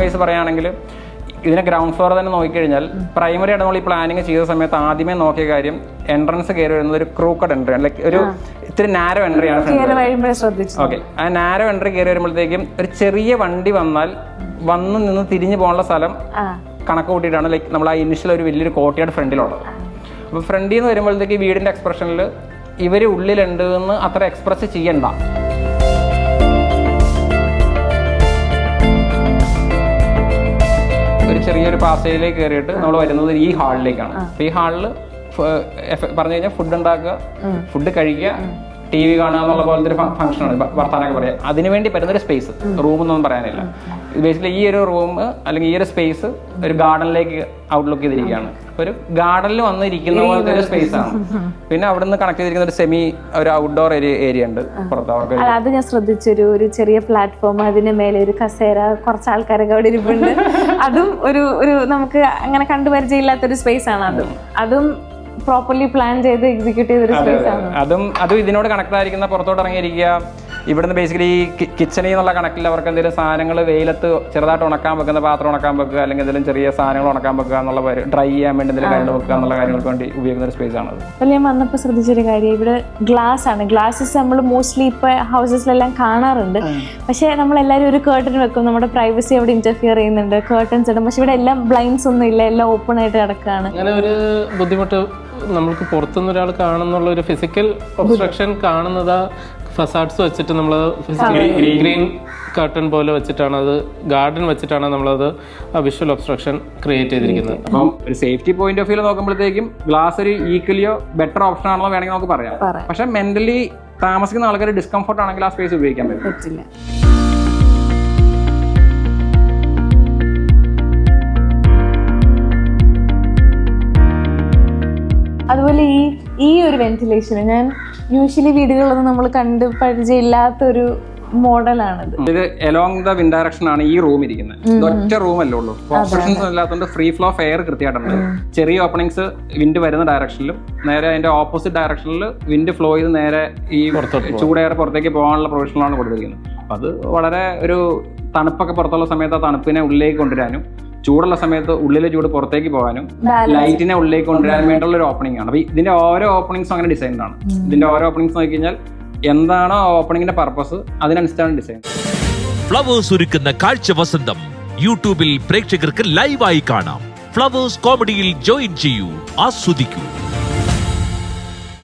Vice പറയുകയാണെങ്കിൽ ഇതിനെ ground floor തന്നെ നോക്കിക്കഴിഞ്ഞാൽ പ്രൈമറി ആയിട്ട് നമ്മൾ ഈ പ്ലാനിങ് ചെയ്ത സമയത്ത് ആദ്യമേ നോക്കിയ കാര്യം എൻട്രൻസ് കയറി വരുന്നത് ഒരു ക്രൂക്കഡ് എൻട്രി ലൈക്ക് ഒരു ഇത്തിരി നാരോ എൻട്രി ആണ് ഓക്കെ ആ നാരോ എൻട്രി കയറി വരുമ്പോഴത്തേക്കും ഒരു ചെറിയ വണ്ടി വന്നാൽ വന്നു നിന്ന് തിരിഞ്ഞു പോകാനുള്ള സ്ഥലം കണക്ക് കൂട്ടിയിട്ടാണ് ലൈക്ക് നമ്മൾ ആ ഇനിഷ്യൽ ഒരു വലിയൊരു കോട്ടിയാണ് ഫ്രണ്ടിലുള്ളത്. അപ്പോൾ ഫ്രണ്ടിൽ നിന്ന് വരുമ്പോഴത്തേക്ക് വീടിന്റെ എക്സ്പ്രഷനിൽ ഇവർ ഉള്ളിലുണ്ട് എന്ന് അത്ര എക്സ്പ്രസ് ചെയ്യണ്ട. ചെറിയൊരു പാസയിലേക്ക് കയറിയിട്ട് നമ്മൾ വരുന്നത് ഈ ഹാളിലേക്കാണ്. അപ്പോൾ ഈ ഹാളിൽ പറഞ്ഞു കഴിഞ്ഞാൽ ഫുഡ് ഉണ്ടാക്കുക ഫുഡ് കഴിക്കുക ടി വി കാണുക എന്നുള്ള പോലത്തെ ഒരു ഫംഗ്ഷനാണ് വർത്താനൊക്കെ പറയാം. അതിനുവേണ്ടി വേണ്ടി പറ്റുന്നൊരു സ്പേസ് റൂം എന്നൊന്നും പറയാനില്ല. ബേസിക്കലി ഈ ഒരു റൂം അല്ലെങ്കിൽ ഈ ഒരു സ്പേസ് ഒരു ഗാർഡനിലേക്ക് ഔട്ട്ലുക്ക് ചെയ്തിരിക്കുകയാണ്. ഒരു ഗാർഡനിൽ വന്നിരിക്കുന്ന പോലത്തെ ഒരു സ്പേസ് ആണ്. പിന്നെ അവിടെ നിന്ന് കണക്ട് ചെയ്തിരിക്കുന്ന ഒരു സെമി ഒരു ഔട്ട്ഡോർ ഏരിയ ഉണ്ട് പുറത്ത് അവർക്ക് അത് ഞാൻ ശ്രദ്ധിച്ചൊരു ഒരു ചെറിയ പ്ലാറ്റ്ഫോം അതിന് മേലെ ഒരു കസേര കുറച്ച് ആൾക്കാരൊക്കെ അവിടെ ഇരിപ്പുണ്ട്. അതും ഒരു ഒരു നമുക്ക് അങ്ങനെ കണ്ടുപരിചയമില്ലാത്തൊരു സ്പേസ് ആണ് അതും. അതും പ്രോപ്പർലി പ്ലാൻ ചെയ്ത് എക്സിക്യൂട്ട് ചെയ്തൊരു സ്പേസ് ആണ്. അതും അതും ഇതിനോട് കണക്ട് ആയിരിക്കുന്ന പുറത്തോട്ട് ഇറങ്ങിയിരിക്കുക. ഇവിടുന്ന് ബേസിക്കലി ഈ കിച്ചണിൽ നിന്നുള്ള കണക്കിൽ അവർക്ക് എന്തെങ്കിലും സാധനങ്ങൾ വെയിലത്ത് ചെറുതായിട്ട് ഉണക്കാൻ വെക്കുന്ന പാത്രം ഉണക്കാൻ വെക്കുക അല്ലെങ്കിൽ എന്തെങ്കിലും ചെറിയ സാധനങ്ങൾ ഉണക്കാൻ വെക്കുക എന്നുള്ള ഡ്രൈ ചെയ്യാൻ വേണ്ടി എന്തെങ്കിലും കാര്യങ്ങൾ വെക്കുക എന്നുള്ള കാര്യങ്ങൾക്ക് വേണ്ടി ഉപയോഗിക്കുന്ന ഒരു സ്പേസ് ആണത്. അപ്പോൾ ഞാൻ വന്നപ്പോൾ ശ്രദ്ധിച്ചൊരു കാര്യം ഇവിടെ ഗ്ലാസ് ആണ്. ഗ്ലാസ്സസ് നമ്മൾ മോസ്റ്റ്ലി ഇപ്പോൾ ഹൗസസിലെല്ലാം കാണാറുണ്ട്. പക്ഷേ നമ്മൾ നമ്മളെല്ലാവരും ഒരു കേർട്ടൻ വെക്കും. നമ്മുടെ പ്രൈവസി അവിടെ ഇന്റർഫിയർ ചെയ്യുന്നുണ്ട്. കേർട്ടൻസ് ഇടും. പക്ഷേ ഇവിടെ എല്ലാം ബ്ലൈൻഡ്സ് ഒന്നും ഇല്ല. എല്ലാം ഓപ്പൺ ആയിട്ട് കിടക്കുകയാണ് അങ്ങനെ ഒരു ബുദ്ധിമുട്ട് നമ്മൾക്ക് പുറത്തുനിന്ന് ഒരാൾ കാണുന്നുള്ള ഒരു ഫിസിക്കൽ ഒബ്സ്ട്രക്ഷൻ കാണുന്നത് ഫസാഡ്സ് വെച്ചിട്ട് നമ്മൾ ഗ്രീൻ കർട്ടൺ പോലെ വെച്ചിട്ടാണ് അത് ഗാർഡൻ വെച്ചിട്ടാണ് നമ്മളത് വിഷ്വൽ ഒബ്സ്ട്രക്ഷൻ ക്രിയേറ്റ് ചെയ്തിരിക്കുന്നത്. അപ്പം ഒരു സേഫ്റ്റി പോയിന്റ് ഓഫ് വ്യൂ നോക്കുമ്പോഴത്തേക്കും ഗ്ലാസ് ഒരു ഈക്വലിയോ ബെറ്റർ ഓപ്ഷൻ ആണെന്ന് വേണമെങ്കിൽ നമുക്ക് പറയാം. പക്ഷേ മെന്റലി താമസിക്കുന്ന ആൾക്കാർ ഡിസ്കംഫർട്ട് ആണെങ്കിൽ ആ സ്പേസ് ഉപയോഗിക്കാൻ പറ്റും പറ്റില്ല. അതുപോലെ ഈ ഈ ഒരു വെന്റിലേഷൻ ഞാൻ യൂഷ്വലി വീടുകളൊന്നും നമ്മൾ കണ്ട് പരിചയമില്ലാത്തൊരു മോഡലാണിത്. ഇത് എലോങ് ദ വിൻഡ് ഡയറക്ഷൻ ആണ് ഈ റൂം ഇരിക്കുന്നത്. ഇത് ഒറ്റ റൂം അല്ലേ ഉള്ളൂ. ഓപ്ഷൻസ് ഇല്ലാത്തതുകൊണ്ട് ഫ്രീ ഫ്ലോ ഓഫ് എയർ കൃത്യമായിട്ടുണ്ട്. ചെറിയ ഓപ്പണിങ്സ് വിൻഡ് വരുന്ന ഡയറക്ഷനിലും നേരെ അതിന്റെ ഓപ്പോസിറ്റ് ഡയറക്ഷനിൽ വിൻഡ് ഫ്ലോ ചെയ്ത് നേരെ ഈ ചൂട് എയർ പുറത്തേക്ക് പോകാനുള്ള പ്രൊവിഷനിലാണ് കൊടുത്തിരിക്കുന്നത്. അത് വളരെ ഒരു തണുപ്പൊക്കെ പുറത്തുള്ള സമയത്ത് ആ തണുപ്പിനെ ഉള്ളിലേക്ക് കൊണ്ടുവരാനും ചൂടുള്ള സമയത്ത് ഉള്ളിലെ ചൂട് പുറത്തേക്ക് പോകാനും ലൈറ്റിനെ ഉള്ളിലേക്ക് കൊണ്ടുവരാൻ വേണ്ടിയുള്ള ഒരു ഓപ്പണിംഗ് ആണ്. അപ്പൊ ഇതിന്റെ ഓരോ ഓപ്പണിങ്സും അങ്ങനെ ഡിസൈൻഡ് ആണ്. ഇതിന്റെ ഓരോ ഓപ്പണിങ്സ് നോക്കി കഴിഞ്ഞാൽ എന്താണോ ഓപ്പണിങ്ങിന്റെ പർപ്പസ് അതിനനുസരിച്ചാണ് ഡിസൈൻ ഫ്ലവേഴ്സ് ഒരുക്കുന്ന കാഴ്ച വസന്തം യൂട്യൂബിൽ പ്രേക്ഷകർക്ക് ലൈവായി കാണാം. ഫ്ലവേഴ്സ് കോമഡിയിൽ ജോയിൻ ചെയ്യൂ. ആസ്വദിക്കൂ.